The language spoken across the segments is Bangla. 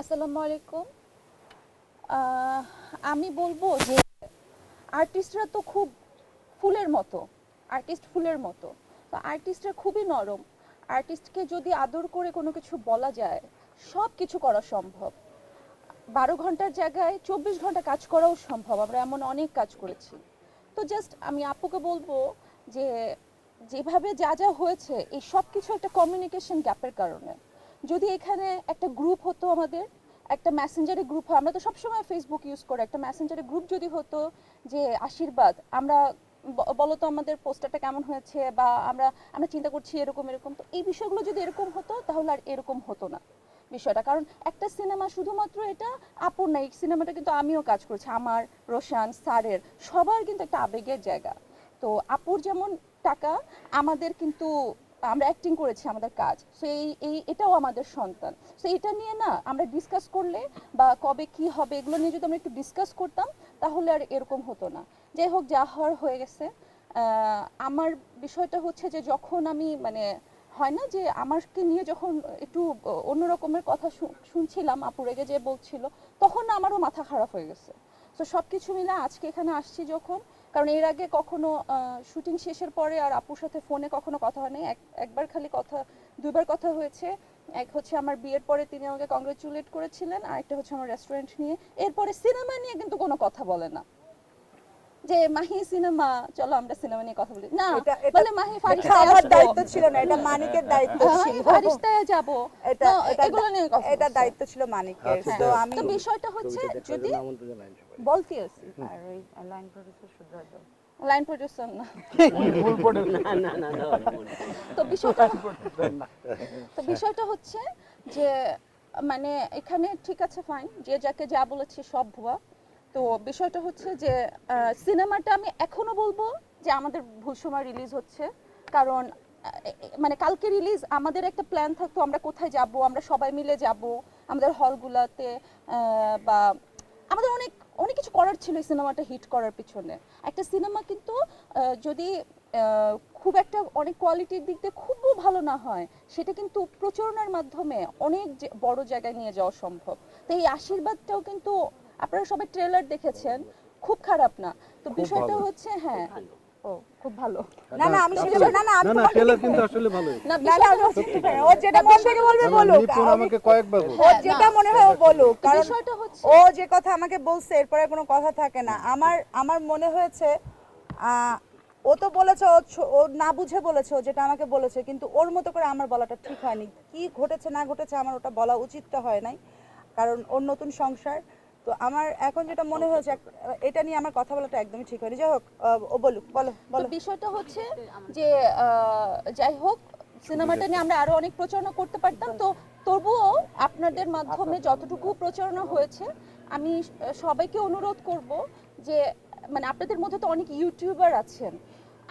আসসালামু আলাইকুম। আমি বলব যে আর্টিস্টরা তো খুব ফুলের মতো আর্টিস্ট ফুলের মতো। তো আর্টিস্টরা খুবই নরম। আর্টিস্টকে যদি আদর করে কোনো কিছু বলা যায়, সব কিছু করা সম্ভব। বারো ঘণ্টার জায়গায় চব্বিশ ঘণ্টা কাজ করাও সম্ভব। আমরা এমন অনেক কাজ করেছি। তো জাস্ট আমি আপুকে বলব যে, যেভাবে যা যা হয়েছে, এই সব কিছু একটা কমিউনিকেশন গ্যাপের কারণে। যদি এখানে একটা গ্রুপ হতো আমাদের, একটা মেসেঞ্জারে গ্রুপ আমরা তো সবসময় ফেসবুক ইউজ করি। একটা মেসেঞ্জারে গ্রুপ যদি হতো যে আশীর্বাদ, আমরা ব- বলো তো আমাদের পোস্টারটা কেমন হয়েছে বা আমরা আমরা চিন্তা করছি এরকম এরকম। তো এই বিষয়গুলো যদি এরকম হতো, তাহলে আর এরকম হতো না বিষয়টা। কারণ একটা সিনেমা শুধুমাত্র এটা আপুর না, এই সিনেমাটা কিন্তু আমিও কাজ করেছি। আমার, রোশান, স্যারের, সবার কিন্তু একটা আবেগের জায়গা। তো আপুর যেমন টাকা, আমাদের কিন্তু আমরা অ্যাক্টিং করেছি আমাদের কাজ। সো এই এই, এটাও আমাদের সন্তান। সো এটা নিয়ে না আমরা ডিসকাস করলে বা কবে কি হবে, এগুলো নিয়ে যদি আমরা একটু ডিসকাস করতাম, তাহলে আর এরকম হতো না। যাই হোক, যা হওয়ার হয়ে গেছে। আমার বিষয়টা হচ্ছে যে, যখন আমি মানে হয় না যে আমাকে নিয়ে যখন একটু অন্য রকমের কথা শুনছিলাম, আপু রেগে যে বলছিল, তখন আমারও মাথা খারাপ হয়ে গেছে। তো সব কিছু মিলে আজকে এখানে আসছি যখন। কারণ এর আগে কখনো শুটিং শেষের পরে আর আপুর সাথে ফোনে কখনো কথা হয়নি। এক- একবার খালি কথা, দুইবার কথা হয়েছে। এক হচ্ছে আমার বিয়ের পরে তিনি আমাকে কংগ্রেচুলেট করেছিলেন আর একটা হচ্ছে আমার রেস্টুরেন্ট নিয়ে। এরপরে সিনেমা নিয়ে কিন্তু কোনো কথা বলে না। যে মাহি সিনেমা চলো আমরা সিনেমা নিয়ে কথা বলি। না বলে মাহি ফারিস্তায় আমার দায়িত্ব ছিল না এটা মানিকের দায়িত্ব হ্যাঁ, ছিল। ফারিস্তায় যাব। এটা এগুলো নিয়ে কথা এটা দায়িত্ব ছিল মানিকের আচ্ছা, তো হ্যাঁ। আমি তো বিষয়টা হচ্ছে যদি বলতে আছি আর ওই লাইন প্রডিউসার শুধরাই লাইন প্রডিউসার না। না না না না তো বিষয়টা তো বিষয়টা হচ্ছে যে মানে এখানে ঠিক আছে ফাইন যে যাকে যা বলেছে সব ভুয়া। তো বিষয়টা হচ্ছে যে সিনেমাটা আমি এখনও বলব যে আমাদের ভুল সময় রিলিজ হচ্ছে। কারণ মানে কালকে রিলিজ আমাদের একটা প্ল্যান থাকতো, আমরা কোথায় যাব, আমরা সবাই মিলে যাব, আমাদের হলগুলোতে বা আমাদের অনেক অনেক কিছু করার ছিল সিনেমাটা হিট করার পিছনে। একটা সিনেমা কিন্তু যদি খুব একটা অনেক কোয়ালিটির দিক দিয়ে খুবও ভালো না হয়, সেটা কিন্তু প্রচারণার মাধ্যমে অনেক বড় জায়গায় নিয়ে যাওয়া সম্ভব। তো এই আশীর্বাদটাও কিন্তু আপনারা সবাই ট্রেলার দেখেছেন খুব খারাপ না। তো বিষয়টা হচ্ছে হ্যাঁ। ও খুব ভালো। না না আমি সেটা না না আমি না না ট্রেলার কিন্তু আসলে না না না। ও যেটা মন থেকে বলবে না, না, বলুক। নিপুণ আমাকে কয়েকবার বলছে ও হ্যাঁ, যেটা মনে হয় ও বলুক কারণ ও যে কথা আমাকে বলছে এরপরে কোনো কথা থাকে না। আমার আমার মনে হয়েছে আহ, ও তো বলেছে ও ও না বুঝে বলেছে ও যেটা আমাকে বলেছে কিন্তু ওর মতো করে আমার বলাটা ঠিক হয়নি। কি ঘটেছে না ঘটেছে আমার ওটা বলা উচিতটা হয় নাই কারণ ওর নতুন সংসার। তো আমার এখন যেটা মনে হয়েছে এটা নিয়ে আমার কথা বলাটা একদমই ঠিক হয়নি। যাই হোক ও বলুক বলো বলো। বিষয়টা হচ্ছে যে যাই হোক সিনেমাটা নিয়ে আমরা আরও অনেক প্রচারণা করতে পারতাম। তো তবুও আপনাদের মাধ্যমে যতটুকু প্রচারণা হয়েছে আমি সবাইকে অনুরোধ করব যে মানে আপনাদের মধ্যে তো অনেক ইউটিউবার আছেন।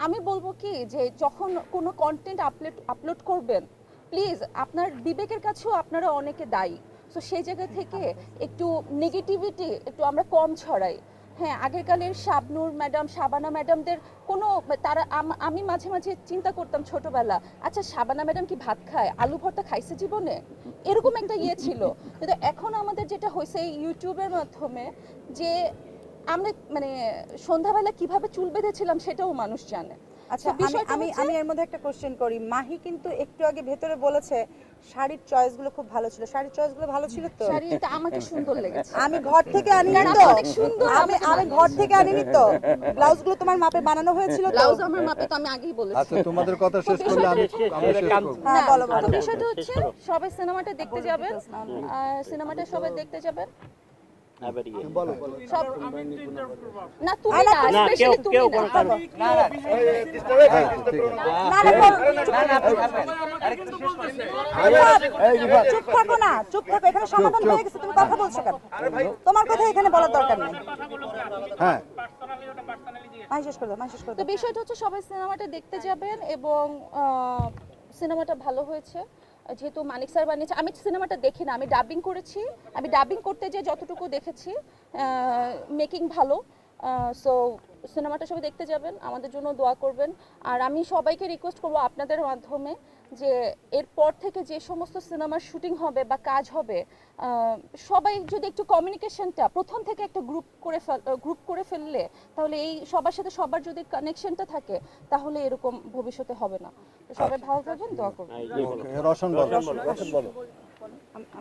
আমি বলব কি যে যখন কোনো কন্টেন্ট আপলোড আপলোড করবেন প্লিজ আপনার বিবেকের কাছেও আপনারা অনেকে দায়ী। তো সেই জায়গা থেকে একটু নেগেটিভিটি একটু আমরা কম ছড়াই। হ্যাঁ আগেরকালের শাবনূর ম্যাডাম, শাবানা ম্যাডামদের কোনো, তারা আমি মাঝে মাঝে চিন্তা করতাম ছোটবেলা আচ্ছা শাবানা ম্যাডাম কি ভাত খায়? আলু ভর্তা খাইছে জীবনে? এরকম একটা ইয়ে ছিল। কিন্তু এখন আমাদের যেটা হয়েছে ইউটিউবের মাধ্যমে যে আমরা মানে সন্ধ্যাবেলা কীভাবে চুল বেঁধেছিলাম সেটাও মানুষ জানে। আচ্ছা আমি আমি আমি এর মধ্যে একটা কোশ্চেন করি। মাহি কিন্তু একটু আগে ভেতরে বলেছে শাড়ির চয়েসগুলো খুব ভালো ছিল। শাড়ির চয়েসগুলো ভালো ছিল তো? শাড়িটা আমাকে সুন্দর লেগেছে। আমি ঘর থেকে আনিনি তো? অনেক সুন্দর, আমি আমি ঘর থেকে আনিনি তো? ব্লাউজগুলো তোমার মাপে বানানো হয়েছিল তো? ব্লাউজ আমার মাপে তো আমি আগেই বলেছি। আচ্ছা তোমাদের কথা শেষ করলে আমি আমি শেষ করব। হ্যাঁ বলো বলো। বিষয়টা হচ্ছে সবাই সিনেমাটা দেখতে যাবেন। সিনেমাটা সবাই দেখতে যাবেন। আবার ইয়ে। সব না তুমি না না, স্পেশালি তুমি কেউ না কোনো হ্যাঁ ঠিক আছে না না চুপ থাকো না চুপ থাকো এখানে সমাধান হয়ে গেছে তুমি কথা বলছো কেন তোমার কথা এখানে বলার দরকার নেই হ্যাঁ তো বিষয়টা হচ্ছে সবাই সিনেমাটা দেখতে যাবেন এবং আহ, সিনেমাটা ভালো হয়েছে যেহেতু মানিক স্যার বানিয়েছে, আমি সিনেমাটা দেখি না, আমি ডাবিং করেছি। আমি ডাবিং করতে যে যতটুকু দেখেছি মেকিং ভালো। সো সিনেমাটা সবাই দেখতে যাবেন আমাদের জন্য দোয়া করবেন। আর আমি সবাইকে রিকোয়েস্ট করব আপনাদের মাধ্যমে যে এরপর থেকে যে সমস্ত সিনেমার শুটিং হবে বা কাজ হবে আহ, সবাই যদি একটু কমিউনিকেশনটা প্রথম থেকে একটা গ্রুপ করে গ্রুপ করে ফেললে তাহলে এই সবার সাথে সবার যদি কানেকশনটা থাকে তাহলে এরকম ভবিষ্যতে হবে না। সবাই ভালো থাকবেন দোয়া করবেন।